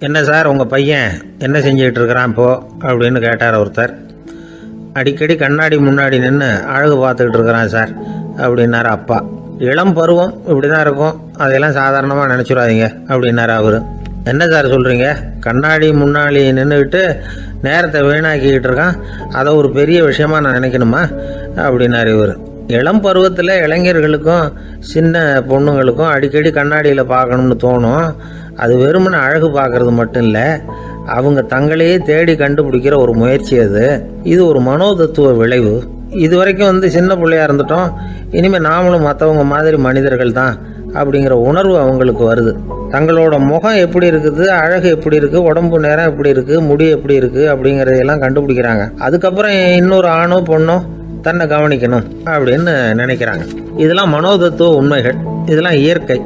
என்ன சார் உங்கள் பையன் என்ன செஞ்சுக்கிட்டு இருக்கிறான் இப்போ? அப்படின்னு கேட்டார் ஒருத்தர். அடிக்கடி கண்ணாடி முன்னாடி நின்று அழகு பார்த்துக்கிட்டு இருக்கிறான் சார் அப்படின்னாரு அப்பா. இளம் பருவம் இப்படி தான் இருக்கும். அதையெல்லாம் சாதாரணமாக நினச்சிடாதீங்க அப்படின்னாரு அவர். என்ன சார் சொல்கிறீங்க கண்ணாடி முன்னாடி நின்றுக்கிட்டு நேரத்தை வீணாக்கிக்கிட்டு இருக்கான் அதை ஒரு பெரிய விஷயமா நான் நினைக்கணுமா? அப்படின்னாரு இவர். இளம் பருவத்தில் இளைஞர்களுக்கும் சின்ன பொண்ணுங்களுக்கும் அடிக்கடி கண்ணாடியில் பார்க்கணும்னு தோணும். அது வெறுமனே அழகு பார்க்கறது மட்டும் இல்லை அவங்க தங்களையே தேடி கண்டுபிடிக்கிற ஒரு முயற்சி அது. இது ஒரு மனோதத்துவ விளைவு. இது வரைக்கும் வந்து சின்ன பிள்ளையா இருந்துட்டோம் இனிமேல் நாமளும் மற்றவங்க மாதிரி மனிதர்கள் தான் அப்படிங்கிற உணர்வு அவங்களுக்கு வருது. தங்களோட முகம் எப்படி இருக்குது அழகு எப்படி இருக்குது உடம்பு நேரம் எப்படி இருக்குது முடி எப்படி இருக்குது அப்படிங்கிறதையெல்லாம் கண்டுபிடிக்கிறாங்க. அதுக்கப்புறம் இன்னொரு ஆணோ பொண்ணோ தன்னை கவனிக்கணும் அப்படின்னு நினைக்கிறாங்க. இதெல்லாம் மனோதத்துவ உண்மைகள். இதெல்லாம் இயற்கை.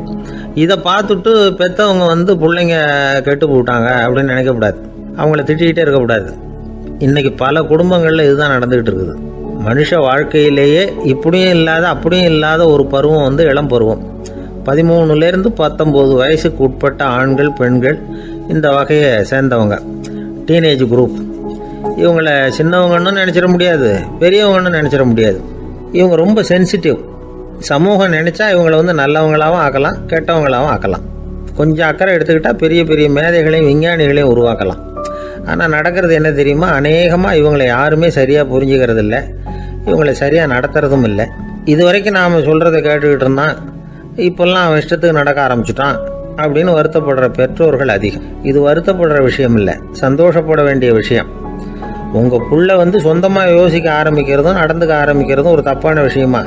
இதை பார்த்துட்டு பெற்றவங்க வந்து பிள்ளைங்க கெட்டு போட்டாங்க அப்படின்னு நினைக்கக்கூடாது அவங்கள திட்டிக்கிட்டே இருக்கக்கூடாது இன்றைக்கி பல குடும்பங்களில் இதுதான் நடந்துக்கிட்டு இருக்குது. மனுஷ வாழ்க்கையிலேயே இப்படியும் இல்லாத அப்படியும் இல்லாத ஒரு பருவம் வந்து இளம் பருவம். பதிமூணுலேருந்து பத்தொம்போது வயசுக்கு உட்பட்ட ஆண்கள் பெண்கள் இந்த வகையை சேர்ந்தவங்க. டீனேஜ் குரூப் இவங்களை சின்னவங்கன்னு நினச்சிட முடியாது பெரியவங்கன்னு நினச்சிட முடியாது. இவங்க ரொம்ப சென்சிட்டிவ் சமூகம் நினச்சா இவங்கள வந்து நல்லவங்களாகவும் ஆக்கலாம் கெட்டவங்களாகவும் ஆக்கலாம். கொஞ்சம் அக்கறை எடுத்துக்கிட்டால் பெரிய பெரிய மேதைகளையும் விஞ்ஞானிகளையும் உருவாக்கலாம். ஆனால் நடக்கிறது என்ன தெரியுமா? அநேகமாக இவங்களை யாருமே சரியாக புரிஞ்சுக்கிறது இல்லை இவங்களை சரியாக நடத்துறதும் இல்லை. இது வரைக்கும் நாம் சொல்கிறத கேட்டுக்கிட்டு இருந்தான். இப்போல்லாம் அவன் இஷ்டத்துக்கு நடக்க ஆரம்பிச்சிட்டான் அப்படின்னு வருத்தப்படுற பெற்றோர்கள் அதிகம். இது வருத்தப்படுற விஷயம் இல்லை. சந்தோஷப்பட வேண்டிய விஷயம். உங்கள் புள்ள வந்து சொந்தமாக யோசிக்க ஆரம்பிக்கிறதும் நடந்துக்க ஆரம்பிக்கிறதும் ஒரு தப்பான விஷயமா?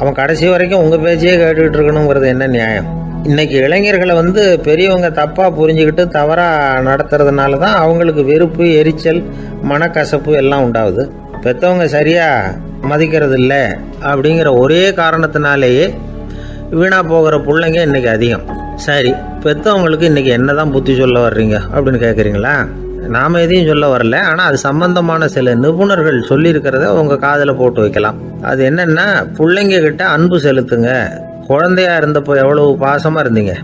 அவன் கடைசி வரைக்கும் உங்கள் பேச்சையே கேட்டுக்கிட்டு இருக்கணுங்கிறது என்ன நியாயம்? இன்னைக்கு இளைஞர்களை வந்து பெரியவங்க தப்பாக புரிஞ்சுக்கிட்டு தவறாக நடத்துறதுனால தான் அவங்களுக்கு வெறுப்பு எரிச்சல் மனக்கசப்பு எல்லாம் உண்டாகுது. பெற்றவங்க சரியாக மதிக்கிறது இல்லை அப்படிங்கிற ஒரே காரணத்தினாலேயே வீணாக போகிற பிள்ளைங்க இன்றைக்கி அதிகம். சரி பெற்றவங்களுக்கு இன்னைக்கு என்னதான் புத்தி சொல்ல வர்றீங்க அப்படின்னு கேட்குறீங்களா நாம் எதையும் சொல்ல வரல. ஆனால் அது சம்பந்தமான சில நிபுணர்கள் சொல்லியிருக்கிறத உங்கள் காதில் போட்டு வைக்கலாம். அது என்னென்னா பிள்ளைங்க கிட்ட அன்பு செலுத்துங்க. குழந்தையா இருந்தப்போ எவ்வளவு பாசமாக இருந்தீங்க?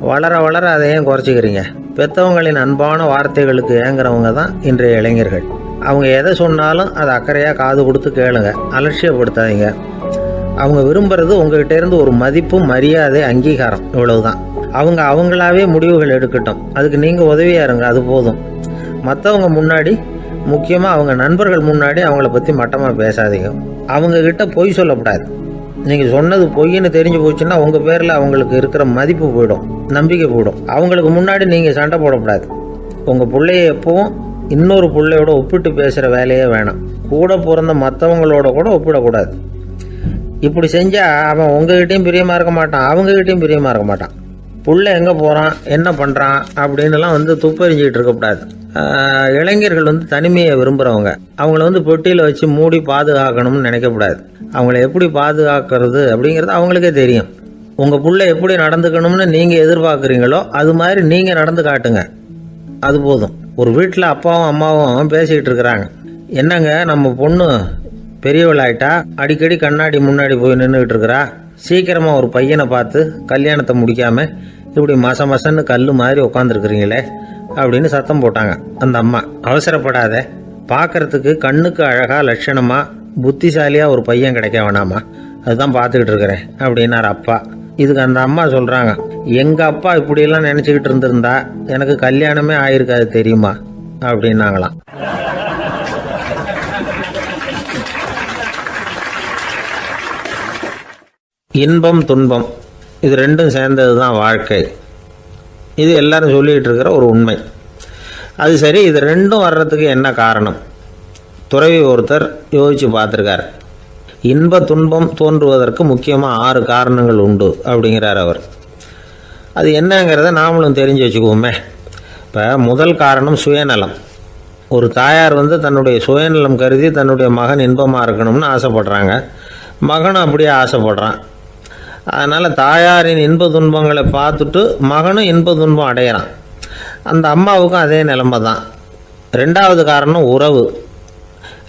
வளர வளர அதை ஏன் குறைச்சிக்கிறீங்க? பெற்றவங்களின் அன்பான வார்த்தைகளுக்கு ஏங்குறவங்க தான் இன்றைய இளைஞர்கள். அவங்க எதை சொன்னாலும் அதை அக்கறையாக காது கொடுத்து கேளுங்க. அலட்சியப்படுத்தாதீங்க. அவங்க விரும்புறது உங்ககிட்ட இருந்து ஒரு மதிப்பு மரியாதை அங்கீகாரம். இவ்வளவுதான். அவங்க அவங்களாவே முடிவுகள் எடுக்கட்டும். அதுக்கு நீங்கள் உதவியா இருங்க. அது போதும். மற்றவங்க முன்னாடி முக்கியமாக அவங்க நண்பர்கள் முன்னாடி அவங்கள பற்றி மட்டமாக பேசாதீங்க. அவங்கக்கிட்ட பொய் சொல்லக்கூடாது நீங்கள் சொன்னது பொய்ன்னு தெரிஞ்சு போச்சுன்னா உங்கள் பேரில் அவங்களுக்கு இருக்கிற மதிப்பு போயிடும் நம்பிக்கை போயிடும். அவங்களுக்கு முன்னாடி நீங்கள் சண்டை போடக்கூடாது உங்கள் பிள்ளைய எப்பவும் இன்னொரு பிள்ளையோட ஒப்பிட்டு பேசுகிற வேலையே வேணாம். கூட பிறந்த மற்றவங்களோட கூட ஒப்பிடக்கூடாது. இப்படி செஞ்சால் அவன் உங்ககிட்டையும் பிரியமாக இருக்க மாட்டான் அவங்ககிட்டையும் பிரியமாக இருக்க மாட்டான். புள்ள எங்கே போகிறான் என்ன பண்ணுறான் அப்படின்னுலாம் வந்து துப்பறிஞ்சிக்கிட்டு இருக்கக்கூடாது. இளைஞர்கள் வந்து தனிமையை விரும்புகிறவங்க அவங்கள வந்து பெட்டியில் வச்சு மூடி பாதுகாக்கணும்னு நினைக்கக்கூடாது. அவங்கள எப்படி பாதுகாக்கிறது அப்படிங்கிறது அவங்களுக்கே தெரியும். உங்கள் புள்ள எப்படி நடந்துக்கணும்னு நீங்கள் எதிர்பார்க்குறீங்களோ அது மாதிரி நீங்கள் நடந்து காட்டுங்க. அது போதும். ஒரு வீட்டில் அப்பாவும் அம்மாவும் பேசிக்கிட்டு இருக்கிறாங்க. என்னங்க நம்ம பொண்ணு பெரியவளாயிட்டா? அடிக்கடி கண்ணாடி முன்னாடி போய் நின்றுக்கிட்டு இருக்கிறா? சீக்கிரமாக ஒரு பையனை பார்த்து கல்யாணத்தை முடிக்காமல் இப்படி மச மசன்னு கல் மாதிரி உட்காந்துருக்குறீங்களே அப்படின்னு சத்தம் போட்டாங்க அந்த அம்மா. அவசரப்படாத. பார்க்கறதுக்கு கண்ணுக்கு அழகாக லட்சணமாக புத்திசாலியாக ஒரு பையன் கிடைக்க வேணாமா? அதுதான் பார்த்துக்கிட்டு இருக்கிறேன் அப்படின்னார் அப்பா. இதுக்கு அந்த அம்மா சொல்கிறாங்க எங்கள் அப்பா இப்படியெல்லாம் நினச்சிக்கிட்டு இருந்திருந்தா எனக்கு கல்யாணமே ஆயிருக்காது தெரியுமா? அப்படின்னாங்களாம். இன்பம் துன்பம். இது ரெண்டும் சேர்ந்தது தான் வாழ்க்கை. இது எல்லாரும் சொல்லிகிட்டு இருக்கிற ஒரு உண்மை. அது சரி இது ரெண்டும் வர்றதுக்கு என்ன காரணம்? துறவி ஒருத்தர் யோசித்து பார்த்துருக்கார். இன்ப துன்பம் தோன்றுவதற்கு முக்கியமாக ஆறு காரணங்கள் உண்டு அப்படிங்கிறார் அவர். அது என்னங்கிறத நாமளும் தெரிஞ்சு வச்சுக்குவோமே. இப்போ முதல் காரணம் சுயநலம். ஒரு தாயார் வந்து தன்னுடைய சுயநலம் கருதி தன்னுடைய மகன் இன்பமாக இருக்கணும்னு ஆசைப்படுறாங்க. மகனும் அப்படியே ஆசைப்படுறான். அதனால் தாயாரின் இன்ப துன்பங்களை பார்த்துட்டு மகனும் இன்ப துன்பம் அடையிறான். அந்த அம்மாவுக்கும் அதே நிலைமை தான் ரெண்டாவது காரணம் உறவு.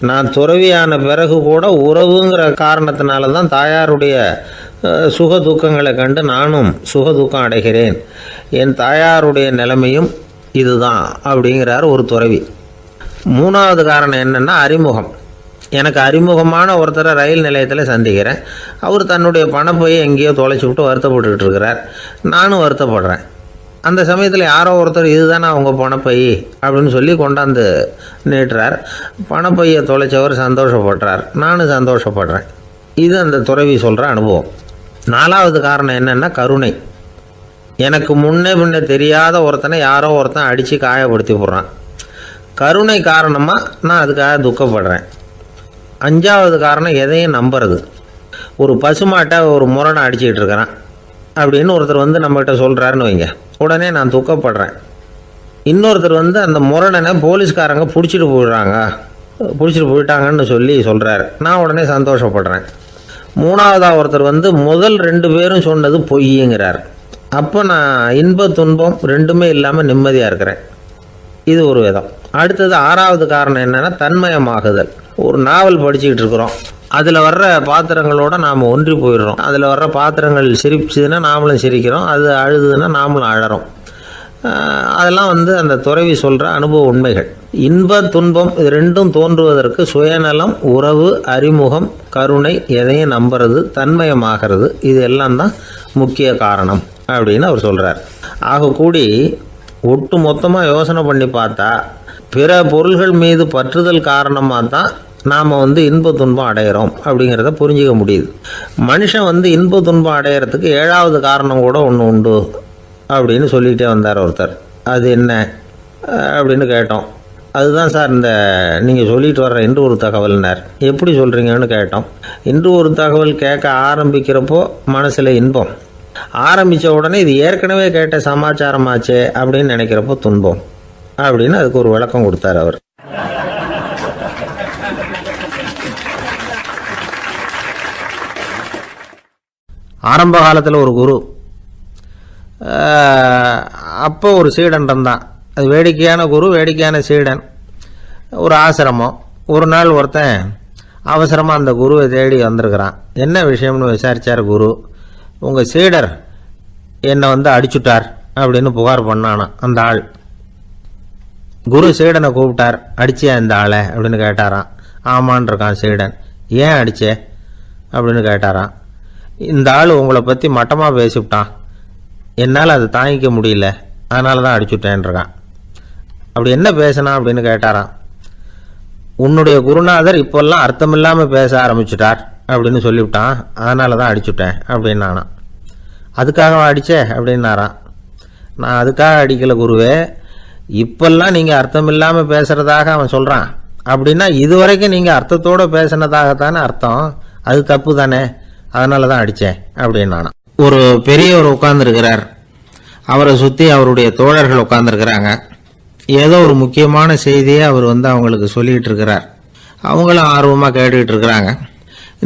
நான் துறவியான பிறகு கூட உறவுங்கிற காரணத்தினால தான் தாயாருடைய சுக துக்கங்களை கண்டு நானும் சுக துக்கம் அடைகிறேன். என் தாயாருடைய நிலைமையும் இதுதான் அப்படிங்கிறார் ஒரு துறவி. மூணாவது காரணம் என்னென்னா அறிமுகம். எனக்கு அறிமுகமான ஒருத்தரை ரயில் நிலையத்தில் சந்திக்கிறேன். அவர் தன்னுடைய பணப்பையை எங்கேயோ தொலைச்சி விட்டு வருத்தப்பட்டுக்கிட்டு இருக்கிறார். நானும் வருத்தப்படுறேன். அந்த சமயத்தில் யாரோ ஒருத்தர் இதுதானே அவங்க பணப்பை அப்படின்னு சொல்லி கொண்டாந்து நீட்டுறார் பணப்பையை தொலைச்சவர் சந்தோஷப்படுறார். நானும் சந்தோஷப்படுறேன். இது அந்த துறவி சொல்கிற அனுபவம். நாலாவது காரணம் என்னென்னா கருணை. எனக்கு முன்னே பின்ன தெரியாத ஒருத்தனை யாரோ ஒருத்தன் அடித்து காயப்படுத்தி போடுறான் கருணை காரணமாக நான் அதுக்காக துக்கப்படுறேன். அஞ்சாவது காரணம் எதையும் நம்புறது. ஒரு பசுமாட்டை ஒரு முரணை அடிச்சிக்கிட்டு இருக்கிறான். அப்படின்னு ஒருத்தர் வந்து நம்மகிட்ட சொல்கிறாருன்னு வைங்க. உடனே நான் துக்கப்படுறேன். இன்னொருத்தர் வந்து அந்த முரணனை போலீஸ்காரங்க பிடிச்சிட்டு போயிடுறாங்க. பிடிச்சிட்டு போயிட்டாங்கன்னு சொல்லி சொல்கிறாரு நான் உடனே சந்தோஷப்படுறேன். மூணாவதாக ஒருத்தர் வந்து முதல் ரெண்டு பேரும் சொன்னது பொய்யுங்கிறார். அப்போ நான் இன்ப துன்பம் ரெண்டுமே இல்லாமல் நிம்மதியாக இருக்கிறேன். இது ஒரு விதம். அடுத்தது ஆறாவது காரணம் என்னென்னா தன்மயமாகுதல். ஒரு நாவல் படிச்சுக்கிட்டு இருக்கிறோம். அதில் வர்ற பாத்திரங்களோட நாம் ஒன்றி போயிடுறோம். அதில் வர்ற பாத்திரங்கள் சிரிச்சுதுன்னா நாமளும் சிரிக்கிறோம். அது அழுதுன்னா நாமளும் அழறோம். அதெல்லாம் வந்து அந்த துறவி சொல்கிற அனுபவ உண்மைகள். இன்ப துன்பம் இது ரெண்டும் தோன்றுவதற்கு சுயநலம் உறவு அறிமுகம் கருணை எதையும் நம்புறது தன்மயமாகிறது இது எல்லாம் தான் முக்கிய காரணம் அப்படின்னு அவர் சொல்கிறார் ஆகக்கூடி ஒட்டு மொத்தமாக யோசனை பண்ணி பார்த்தா பிற பொருள்கள் மீது பற்றுதல் காரணமாக தான் நாம் வந்து இன்ப துன்பம் அடைகிறோம் அப்படிங்கிறத புரிஞ்சிக்க முடியுது. மனுஷன் வந்து இன்ப துன்பம் அடையிறதுக்கு ஏழாவது காரணம் கூட ஒன்று உண்டு அப்படின்னு சொல்லிகிட்டே வந்தார் ஒருத்தர். அது என்ன? அப்படின்னு கேட்டோம். அதுதான் சார் இந்த நீங்கள் சொல்லிட்டு வர்ற இன்று ஒரு தகவல்னார். எப்படி சொல்கிறீங்கன்னு கேட்டோம். இன்று ஒரு தகவல் கேட்க ஆரம்பிக்கிறப்போ மனசில் இன்பம். ஆரம்பித்த உடனே இது ஏற்கனவே கேட்ட சமாச்சாரமாச்சே அப்படின்னு நினைக்கிறப்போ துன்பம். அப்படின்னு அதுக்கு ஒரு விளக்கம் கொடுத்தார் அவர். ஆரம்ப காலத்தில் ஒரு குரு. அப்போ ஒரு சீடன் இருந்தான் அது வேடிக்கையான குரு வேடிக்கையான சீடன். ஒரு ஆசிரமம். ஒரு நாள் ஒருத்தன் அவசரமாக அந்த குருவை தேடி வந்திருக்கிறான். என்ன விஷயம்னு விசாரித்தார் குரு. உங்கள் சீடர் என்னை வந்து அடிச்சுட்டார் அப்படின்னு புகார் பண்ணானா அந்த ஆள்? குரு சீடனை கூப்பிட்டார் அடிச்சியா இந்த ஆளை? அப்படின்னு கேட்டாராம். ஆமான் இருக்கான் சீடன். ஏன் அடிச்சே? அப்படின்னு கேட்டாராம். இந்த ஆள் உங்களை பற்றி மட்டமாக பேசிவிட்டான். என்னால் அதை தாங்கிக்க முடியல. அதனால தான் அடிச்சுட்டேன்ருக்கான் அப்படி என்ன பேசினா அப்படின்னு கேட்டாராம். உன்னுடைய குருநாதர் இப்போல்லாம் அர்த்தமில்லாமல் பேச ஆரம்பிச்சிட்டார். அப்படின்னு சொல்லிவிட்டான். அதனால தான் அடிச்சுட்டேன் அப்படின்னு நானாம் அதுக்காக அடித்தே அப்படின்னாராம். நான் அதுக்காக அடிக்கல குருவே. இப்பெல்லாம் நீங்கள் அர்த்தம் இல்லாமல் பேசுகிறதாக அவன் சொல்கிறான் அப்படின்னா இதுவரைக்கும் நீங்கள் அர்த்தத்தோடு பேசினதாகத்தானே அர்த்தம். அது தப்பு தானே. அதனால தான் அடித்தேன் அப்படின்னு நானாம் ஒரு பெரியவர் உட்கார்ந்துருக்கிறார். அவரை சுற்றி அவருடைய தோழர்கள் உட்காந்துருக்கிறாங்க ஏதோ ஒரு முக்கியமான செய்தியை அவர் வந்து அவங்களுக்கு சொல்லிகிட்டு இருக்கிறார். அவங்களும் ஆர்வமாக கேட்டுக்கிட்டு இருக்கிறாங்க.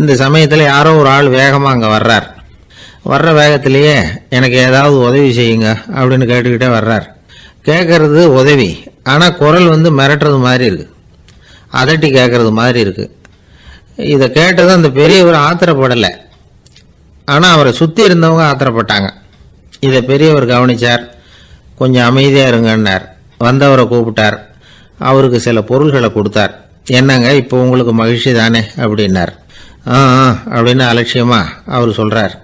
இந்த சமயத்தில் யாரோ ஒரு ஆள் வேகமாக அங்கே வர்றார். வர்ற வேகத்திலேயே எனக்கு ஏதாவது உதவி செய்யுங்க அப்படின்னு கேட்டுக்கிட்டே வர்றார். கேட்கறது உதவி. ஆனால் குரல் வந்து மிரட்டுறது மாதிரி இருக்குது அதட்டி கேட்கறது மாதிரி இருக்குது இதை கேட்டதும் அந்த பெரியவர் ஆத்திரப்படலை. ஆனால் அவரை சுற்றி இருந்தவங்க ஆத்திரப்பட்டாங்க. இதை பெரியவர் கவனிச்சார். கொஞ்சம் அமைதியாக இருங்கன்னார். வந்தவரை கூப்பிட்டார். அவருக்கு சில பொருள்களை கொடுத்தார். என்னங்க இப்போ உங்களுக்கு மகிழ்ச்சி தானே? அப்படின்னார். ஆ ஆ அப்படின்னு அலட்சியமாக அவர் சொல்கிறார்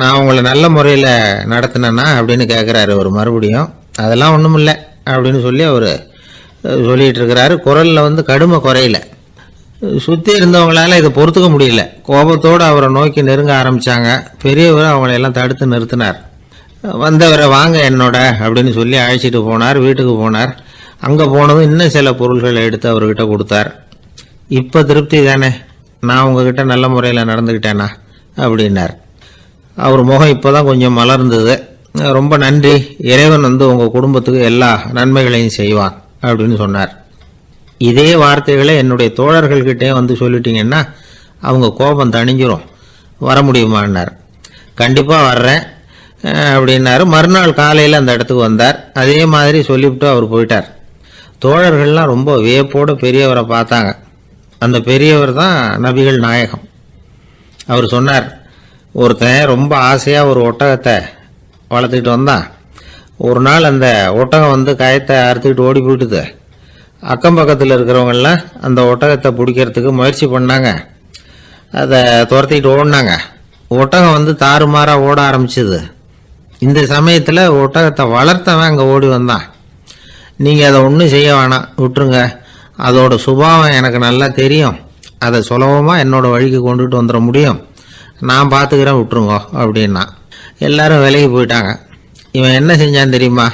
நான் உங்களை நல்ல முறையில் நடத்தினேன்னா அப்படின்னு கேட்குறாரு அவர் மறுபடியும். அதெல்லாம் ஒன்றும் இல்லை அப்படின்னு சொல்லி அவர் சொல்லிகிட்டு இருக்கிறாரு. குரலில் வந்து கடுமை குறையில. சுற்றி இருந்தவங்களால இதை பொறுத்துக்க முடியல. கோபத்தோடு அவரை நோக்கி நெருங்க ஆரம்பித்தாங்க பெரியவர் அவங்களையெல்லாம் தடுத்து நிறுத்தினார். வந்தவரை வாங்க என்னோட அப்படின்னு சொல்லி அழைச்சிட்டு போனார் வீட்டுக்கு போனார். அங்கே போனதும் இன்னும் சில பொருள்களை எடுத்து அவர்கிட்ட கொடுத்தார். இப்போ திருப்தி தானே? நான் உங்ககிட்ட நல்ல முறையில் நடந்துக்கிட்டேனா அப்படின்னார். அவர் முகம் இப்போ தான் கொஞ்சம் மலர்ந்தது. ரொம்ப நன்றி. இறைவன் வந்து உங்கள் குடும்பத்துக்கு எல்லா நன்மைகளையும் செய்வான் அப்படின்னு சொன்னார். இதே வார்த்தைகளை என்னுடைய தோழர்கள்கிட்டே வந்து சொல்லிட்டீங்கன்னா அவங்க கோபம் தணிஞ்சிரும். வர முடியுமான்னார். கண்டிப்பாக வர்றேன் அப்படின்னாரு. மறுநாள் காலையில் அந்த இடத்துக்கு வந்தார். அதே மாதிரி சொல்லிவிட்டு அவர் போயிட்டார். தோழர்கள்லாம் ரொம்ப வியப்போடு பெரியவரை பார்த்தாங்க. அந்த பெரியவர் தான் நபிகள் நாயகம். அவர் சொன்னார் ஒருத்தன் ரொம்ப ஆசையாக ஒரு ஒட்டகத்தை வளர்த்துக்கிட்டு வந்தான். ஒரு நாள் அந்த ஒட்டகம் வந்து கயத்தை அறுத்துக்கிட்டு ஓடி போயிட்டுது. அக்கம் பக்கத்தில் இருக்கிறவங்கெல்லாம் அந்த ஒட்டகத்தை பிடிக்கிறதுக்கு முயற்சி பண்ணாங்க. அதை துரத்திக்கிட்டு ஓடினாங்க. ஒட்டகம் வந்து தாறுமாறாக ஓட ஆரம்பிச்சது. இந்த சமயத்தில் ஒட்டகத்தை வளர்த்தவன் அங்கே ஓடி வந்தான். நீங்கள் அதை ஒன்றும் செய்ய வேணாம். விட்டுருங்க. அதோட சுபாவம் எனக்கு நல்லா தெரியும். அதை சுலபமாக என்னோடய வழிக்கு கொண்டுட்டு வந்துட முடியும். நான் பார்த்துக்கிறேன் விட்டுருங்க அப்படின்னா. எல்லாரும் விலைக்கு போயிட்டாங்க. இவன் என்ன செஞ்சான் தெரியுமா?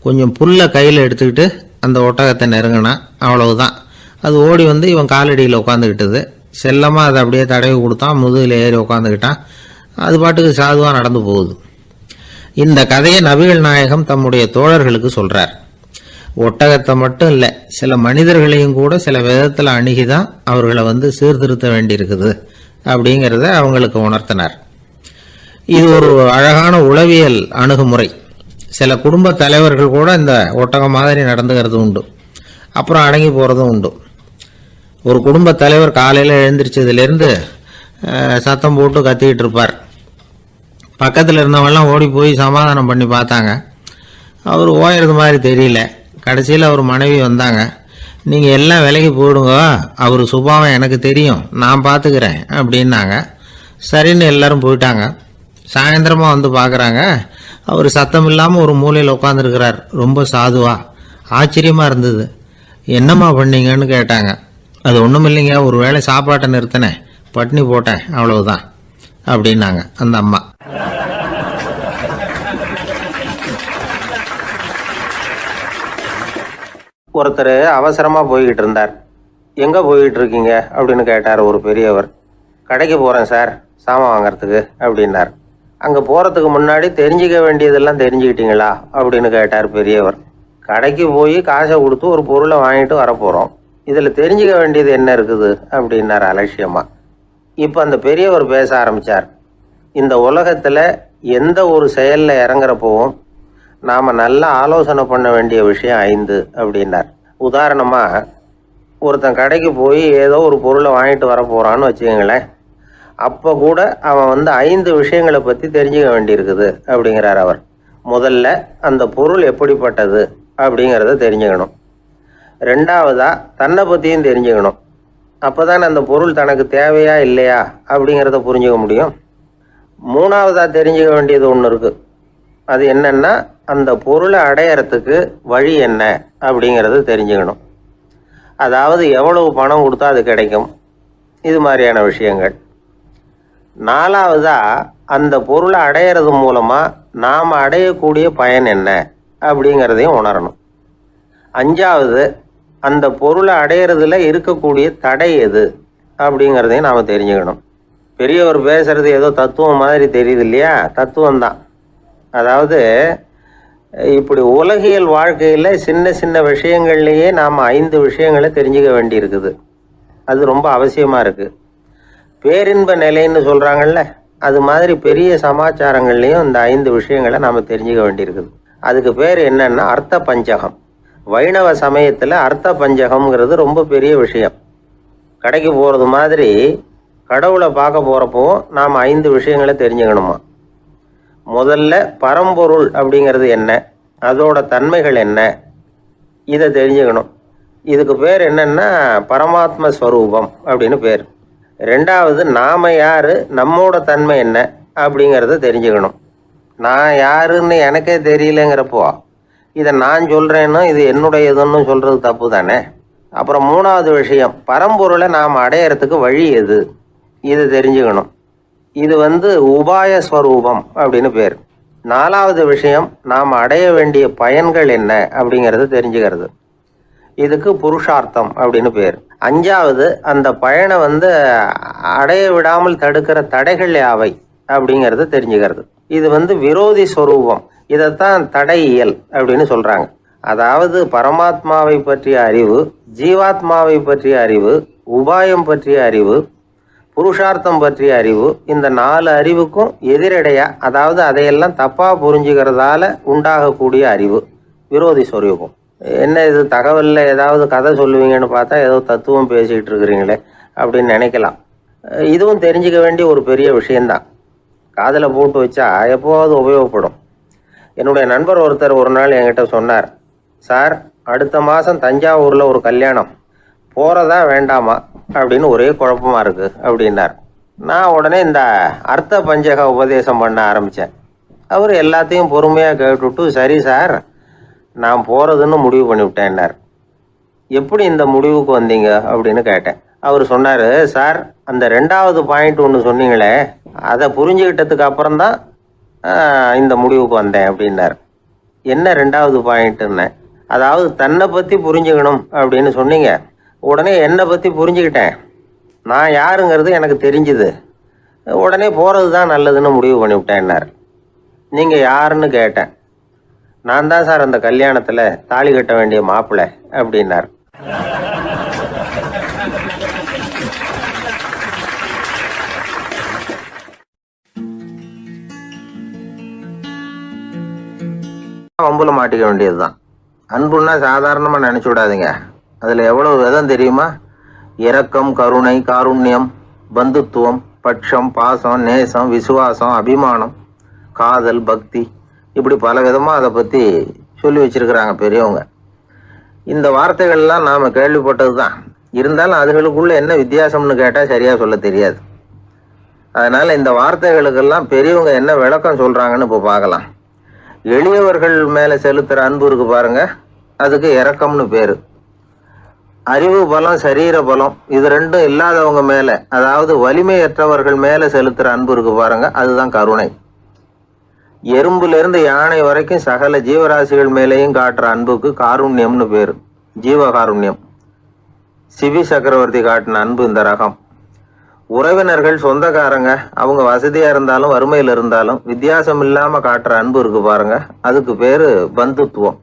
கொஞ்சம் புல்லை கையில் எடுத்துக்கிட்டு அந்த ஒட்டகத்தை நெருங்கினான் அவ்வளவுதான். அது ஓடி வந்து இவன் காலடியில் உட்காந்துக்கிட்டது செல்லமாக அதை அப்படியே தடவி கொடுத்தான் முதுகில் ஏறி உட்காந்துக்கிட்டான் அது பாட்டுக்கு சாதுவாக நடந்து போகுது. இந்த கதையை நபிகள் நாயகம் தம்முடைய தோழர்களுக்கு சொல்கிறார் ஒட்டகத்தை மட்டும் இல்லை சில மனிதர்களையும் கூட சில விதத்தில் அணுகி தான் அவர்களை வந்து சீர்திருத்த வேண்டியிருக்குது அப்படிங்கிறத அவங்களுக்கு உணர்த்தினார். இது ஒரு அழகான உளவியல் அணுகுமுறை. சில குடும்ப தலைவர்கள் கூட இந்த ஒட்டகம் மாதிரி நடந்துக்கிறது உண்டு. அப்புறம் அடங்கி போகிறதும் உண்டு. ஒரு குடும்ப தலைவர் காலையில் எழுந்திரிச்சதுலேருந்து சத்தம் போட்டு கத்திக்கிட்டு இருப்பார். பக்கத்தில் இருந்தவங்கெல்லாம் ஓடி போய் சமாதானம் பண்ணி பார்த்தாங்க. அவர் ஓயறது மாதிரி தெரியல. கடைசியில் அவர் மனைவி வந்தாங்க. நீங்கள் எல்லாம் விலைக்கு போயிடுங்க அவர் சுபாவம் எனக்கு தெரியும். நான் பார்த்துக்கிறேன் அப்படின்னாங்க. சரின்னு எல்லோரும் போயிட்டாங்க. சாயந்தரமாக வந்து பார்க்குறாங்க அவர் சத்தம் இல்லாமல் ஒரு மூலையில் உட்காந்துருக்கிறார் ரொம்ப சாதுவாக ஆச்சரியமாக இருந்தது. என்னம்மா பண்ணீங்கன்னு கேட்டாங்க. அது ஒன்றும் இல்லைங்க. ஒரு வேளை சாப்பாட்டை நிறுத்தினேன். பட்னி போட்டேன். அவ்வளவுதான். அப்படின்னாங்க அந்த அம்மா. ஒருத்தர் அவசரமாக போய்கிட்டு இருந்தார். எங்கே போய்கிட்டு இருக்கீங்க? அப்படின்னு கேட்டார் ஒரு பெரியவர். கடைக்கு போகிறேன் சார் சாமான் வாங்குறதுக்கு அப்படின்னார். அங்கே போகிறதுக்கு முன்னாடி தெரிஞ்சுக்க வேண்டியதெல்லாம் தெரிஞ்சுக்கிட்டீங்களா? அப்படின்னு கேட்டார் பெரியவர். கடைக்கு போய் காசை கொடுத்து ஒரு பொருளை வாங்கிட்டு வரப்போகிறோம் இதில் தெரிஞ்சுக்க வேண்டியது என்ன இருக்குது? அப்படின்னார் அலட்சியமாக இப்போ அந்த பெரியவர் பேச ஆரம்பித்தார் இந்த உலகத்தில் எந்த ஒரு செயலில் இறங்குறப்பவும் நாம் நல்லா ஆலோசனை பண்ண வேண்டிய விஷயம் ஐந்து அப்படின்னார். உதாரணமாக ஒருத்தன் கடைக்கு போய் ஏதோ ஒரு பொருளை வாங்கிட்டு வர போகிறான்னு வச்சுக்கோங்களேன். அப்போ கூட அவன் வந்து ஐந்து விஷயங்களை பற்றி தெரிஞ்சுக்க வேண்டியிருக்குது அப்படிங்கிறார் அவர். முதல்ல அந்த பொருள் எப்படிப்பட்டது அப்படிங்கிறத தெரிஞ்சுக்கணும். ரெண்டாவதாக தன்னை பற்றியும் தெரிஞ்சுக்கணும். அப்போதான் அந்த பொருள் தனக்கு தேவையா இல்லையா அப்படிங்கிறத புரிஞ்சுக்க முடியும். மூணாவதாக தெரிஞ்சுக்க வேண்டியது ஒன்று இருக்குது அது என்னென்னா அந்த பொருளை அடையறதுக்கு வழி என்ன அப்படிங்கிறது தெரிஞ்சுக்கணும். அதாவது எவ்வளவு பணம் கொடுத்தா அது கிடைக்கும்? இது மாதிரியான விஷயங்கள். நாலாவதாக அந்த பொருளை அடையிறது மூலமாக நாம் அடையக்கூடிய பயன் என்ன அப்படிங்கிறதையும் உணரணும். அஞ்சாவது அந்த பொருளை அடையிறதுல இருக்கக்கூடிய தடை எது அப்படிங்கிறதையும் நாம் தெரிஞ்சுக்கணும். பெரியவர் பேசுகிறது ஏதோ தத்துவம் மாதிரி தெரியுது இல்லையா? தத்துவம் தான் அதாவது இப்படி உலகியல் வாழ்க்கையில் சின்ன சின்ன விஷயங்கள்லேயே நாம் ஐந்து விஷயங்களை தெரிஞ்சுக்க வேண்டியிருக்குது. அது ரொம்ப அவசியமாக இருக்குது பேரின்ப நிலைன்னு சொல்கிறாங்கல்ல அது மாதிரி பெரிய சமாச்சாரங்கள்லேயும் இந்த ஐந்து விஷயங்களை நாம் தெரிஞ்சுக்க வேண்டியிருக்குது. அதுக்கு பேர் என்னென்னா அர்த்த பஞ்சகம். வைணவ சமயத்தில் அர்த்த பஞ்சகம்ங்கிறது ரொம்ப பெரிய விஷயம். கடைக்கு போகிறது மாதிரி கடவுளை பார்க்க போகிறப்போ நாம் ஐந்து விஷயங்களை தெரிஞ்சுக்கணுமா? முதல்ல பரம்பொருள் அப்படிங்கிறது என்ன? அதோட தன்மைகள் என்ன? இதை தெரிஞ்சுக்கணும். இதுக்கு பேர் என்னென்னா பரமாத்ம ஸ்வரூபம் அப்படின்னு பேர். ரெண்டாவது நாம யார்? நம்மோட தன்மை என்ன? அப்படிங்கிறத தெரிஞ்சுக்கணும். நான் யாருன்னு எனக்கே தெரியலங்கிறப்போ இதை நான் சொல்கிறேன்னு இது என்னுடையதுன்னு சொல்கிறது தப்பு தானே? அப்புறம் மூணாவது விஷயம் பரம்பொருளை நாம் அடையிறதுக்கு வழி எது? இது தெரிஞ்சுக்கணும். இது வந்து உபாய ஸ்வரூபம் அப்படின்னு பேர். நாலாவது விஷயம் நாம் அடைய வேண்டிய பயன்கள் என்ன அப்படிங்கிறது தெரிஞ்சுக்கிறது. இதுக்கு புருஷார்த்தம் அப்படின்னு பேர். அஞ்சாவது அந்த பயனை வந்து அடைய விடாமல் தடுக்கிற தடைகள் யாவை அப்படிங்கிறது தெரிஞ்சுக்கிறது. இது வந்து விரோதி ஸ்வரூபம். இதைத்தான் தடையியல் அப்படின்னு சொல்கிறாங்க அதாவது பரமாத்மாவை பற்றிய அறிவு ஜீவாத்மாவை பற்றிய அறிவு உபாயம் பற்றிய அறிவு புருஷார்த்தம் பற்றிய அறிவு இந்த நாலு அறிவுக்கும் எதிரடையா அதாவது அதையெல்லாம் தப்பாக புரிஞ்சுக்கிறதால உண்டாகக்கூடிய அறிவு விரோதி சொரூபம். என்ன இது தகவலில் ஏதாவது கதை சொல்லுவீங்கன்னு பார்த்தா ஏதோ தத்துவம் பேசிக்கிட்டு இருக்கிறீங்களே அப்படின்னு நினைக்கலாம். இதுவும் தெரிஞ்சுக்க வேண்டிய ஒரு பெரிய விஷயந்தான் காதில் போட்டு வச்சா எப்போவாவது உபயோகப்படும். என்னுடைய நண்பர் ஒருத்தர் ஒரு நாள் என்கிட்ட சொன்னார் சார் அடுத்த மாதம் தஞ்சாவூரில் ஒரு கல்யாணம். போகிறதா வேண்டாமா? அப்படின்னு ஒரே குழப்பமா இருக்குது அப்படின்னார். நான் உடனே இந்த அர்த்த பஞ்சக உபதேசம் பண்ண ஆரம்பித்தேன் அவர் எல்லாத்தையும் பொறுமையாக கேட்டுவிட்டு சரி சார் நான் போகிறதுன்னு முடிவு பண்ணிவிட்டேன்னார். எப்படி இந்த முடிவுக்கு வந்தீங்க? அப்படின்னு கேட்டேன். அவர் சொன்னார் சார் அந்த ரெண்டாவது பாயிண்ட் ஒன்று சொன்னீங்களே அதை புரிஞ்சுக்கிட்டதுக்கு அப்புறம்தான் இந்த முடிவுக்கு வந்தேன் அப்படின்னார். என்ன ரெண்டாவது பாயிண்ட்டுன்னு அதாவது தன்னை பற்றி புரிஞ்சுக்கணும் அப்படின்னு சொன்னீங்க. உடனே என்னை பற்றி புரிஞ்சுக்கிட்டேன். நான் யாருங்கிறது எனக்கு தெரிஞ்சுது. உடனே போகிறது தான் நல்லதுன்னு முடிவு பண்ணிவிட்டேன்னார் நீங்கள் யாருன்னு கேட்டேன். நான் தான் சார் அந்த கல்யாணத்தில் தாலி கட்ட வேண்டிய மாப்பிள்ளை அப்படின்னார். வம்புல மாட்டிக்க வேண்டியதுதான். அன்புன்னா சாதாரணமாக நினச்சி விடாதீங்க. அதில் எவ்வளவு விதம் தெரியுமா? இரக்கம் கருணை காருண்யம் பந்துத்துவம் பட்சம் பாசம் நேசம் விசுவாசம் அபிமானம் காதல் பக்தி. இப்படி பல விதமாக அதை பற்றி சொல்லி வச்சிருக்கிறாங்க பெரியவங்க. இந்த வார்த்தைகள்லாம் நாம் கேள்விப்பட்டது தான் இருந்தாலும் அதுகளுக்குள்ள என்ன வித்தியாசம்னு கேட்டால் சரியாக சொல்ல தெரியாது. அதனால் இந்த வார்த்தைகளுக்கெல்லாம் பெரியவங்க என்ன விளக்கம் சொல்கிறாங்கன்னு இப்போ பார்க்கலாம். எளியவர்கள் மேலே செலுத்துகிற அன்பு இருக்கு பாருங்க. அதுக்கு இறக்கம்னு பேர். அறிவு பலம் சரீர பலம் இது ரெண்டும் இல்லாதவங்க மேலே அதாவது வலிமையற்றவர்கள் மேலே செலுத்துகிற அன்பு இருக்கு பாருங்க அதுதான் கருணை. எறும்புலேருந்து யானை வரைக்கும் சகல ஜீவராசிகள் மேலேயும் காட்டுற அன்புக்கு காருண்யம்னு பேர். ஜீவகாருண்யம். சிவி சக்கரவர்த்தி காட்டின அன்பு இந்த ரகம். உறவினர்கள் சொந்தக்காரங்க அவங்க வசதியா இருந்தாலும் வறுமையில் இருந்தாலும் வித்தியாசம் இல்லாம காட்டுற அன்பு இருக்கு பாருங்க அதுக்கு பேரு பந்துத்துவம்.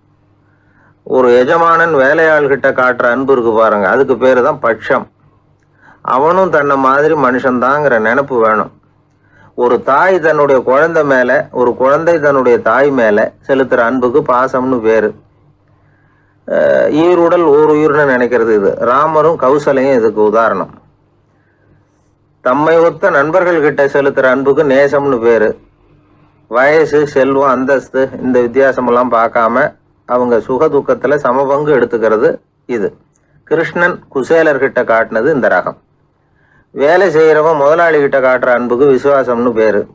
ஒரு எஜமானன் வேலையாள்கிட்ட காட்டுற அன்பு இருக்கு பாருங்க. அதுக்கு பேர் தான் பட்சம். அவனும் தன்னை மாதிரி மனுஷன்தாங்கிற நினப்பு வேணும். ஒரு தாய் தன்னுடைய குழந்தை மேலே ஒரு குழந்தை தன்னுடைய தாய் மேலே செலுத்துகிற அன்புக்கு பாசம்னு பேர். ஈருடல் ஓர் உயிர்னு நினைக்கிறது இது. ராமரும் கௌசலையும் இதுக்கு உதாரணம். தம்மை ஒத்த நண்பர்கள் கிட்ட செலுத்துகிற அன்புக்கு நேசம்னு பேர். வயசு செல்வம் அந்தஸ்து இந்த வித்தியாசமெல்லாம் பார்க்காம அவங்க சுக துக்கத்துல சமபங்கு எடுத்துக்கிறது இது. கிருஷ்ணன் குசேலர்கிட்ட காட்டினது இந்த ரகம். வேலை செய்கிறவன் முதலாளி கிட்ட காட்டுற அன்புக்கு விசுவாசம்னு பேர்.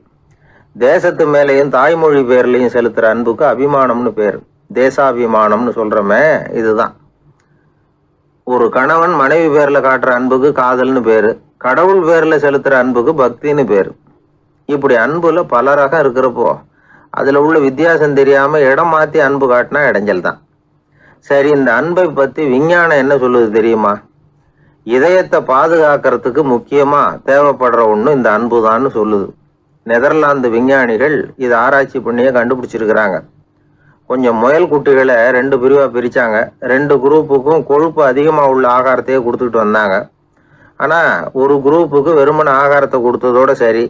தேசத்து மேலேயும் தாய்மொழி பேர்லையும் செலுத்துற அன்புக்கு அபிமானம்னு பேர். தேசாபிமானம்னு சொல்கிறோமே இதுதான். ஒரு கணவன் மனைவி பேரில் காட்டுற அன்புக்கு காதல்னு பேர். கடவுள் பேரில் செலுத்துகிற அன்புக்கு பக்தின்னு பேர். இப்படி அன்புல பல ரகம் இருக்கிறப்போ அதில் உள்ள வித்தியாசம் தெரியாமல் இடம் மாற்றி அன்பு காட்டினா இடைஞ்சல் தான். சரி இந்த அன்பை பற்றி விஞ்ஞானம் என்ன சொல்லுது தெரியுமா? இதயத்தை பாதுகாக்கிறதுக்கு முக்கியமாக தேவைப்படுற ஒன்று இந்த அன்புதான்னு சொல்லுது. நெதர்லாந்து விஞ்ஞானிகள் இதை ஆராய்ச்சி பண்ணியே கண்டுபிடிச்சிருக்கிறாங்க. கொஞ்சம் முயல் குட்டிகளை ரெண்டு பிரிவாக பிரித்தாங்க ரெண்டு குரூப்புக்கும் கொழுப்பு அதிகமாக உள்ள ஆகாரத்தையே கொடுத்துட்டு வந்தாங்க. ஆனால் ஒரு குரூப்புக்கு வெறுமன ஆகாரத்தை கொடுத்ததோட சரி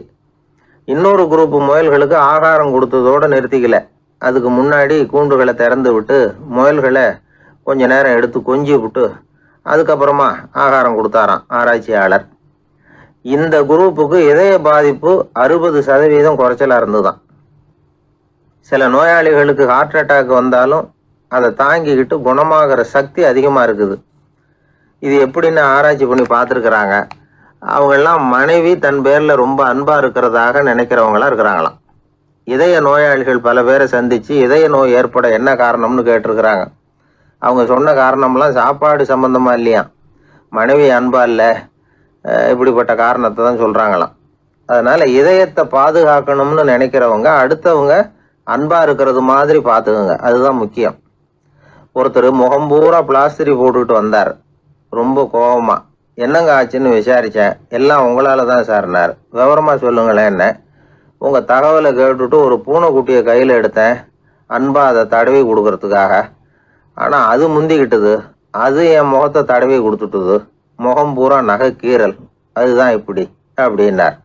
இன்னொரு குரூப் முயல்களுக்கு ஆகாரம் கொடுத்ததோடு நிறுத்திக்கல. அதுக்கு முன்னாடி கூண்டுகளை திறந்து விட்டு முயல்களை கொஞ்ச நேரம் எடுத்து கொஞ்சி விட்டு அதுக்கப்புறமா ஆகாரம் கொடுத்தாராம் ஆராய்ச்சியாளர். இந்த குரூப்புக்கு இதய பாதிப்பு அறுபது சதவீதம் குறைச்சலாக இருந்துதான் சில நோயாளிகளுக்கு ஹார்ட் அட்டாக் வந்தாலும் அதை தாங்கிக்கிட்டு குணமாகிற சக்தி அதிகமாக இருக்குது. இது எப்படின்னு ஆராய்ச்சி பண்ணி பார்த்துருக்குறாங்க. அவங்கெல்லாம் மனைவி தன் பேரில் ரொம்ப அன்பாக இருக்கிறதாக நினைக்கிறவங்களாம் இருக்கிறாங்களாம். இதய நோயாளிகள் பல பேரை சந்தித்து இதய நோய் ஏற்பட என்ன காரணம்னு கேட்டிருக்கிறாங்க. அவங்க சொன்ன காரணம்லாம் சாப்பாடு சம்மந்தமாக இல்லையா? மனைவி அன்பா இல்லை. இப்படிப்பட்ட காரணத்தை தான் சொல்கிறாங்களாம் அதனால் இதயத்தை பாதுகாக்கணும்னு நினைக்கிறவங்க அடுத்தவங்க அன்பாக இருக்கிறது மாதிரி பார்த்துக்குங்க. அதுதான் முக்கியம். ஒருத்தர் முகம் பூரா பிளாஸ்டரி போட்டுக்கிட்டு வந்தார். ரொம்ப கோபமாக என்னங்க ஆச்சுன்னு விசாரித்தேன் எல்லாம் உங்களால் தான் சார்னார் விவரமாக சொல்லுங்களேன் என்ன? உங்கள் தகவலை கேட்டுட்டு ஒரு பூனைக்குட்டியை கையில் எடுத்தேன். அன்பா அதை தடவி கொடுக்கறதுக்காக. ஆனால் அது முந்திக்கிட்டது. அது என் முகத்தை தடவி கொடுத்துட்டுது. முகம் பூரா நகை கீறல் அதுதான் இப்படி. அப்படின்னார்.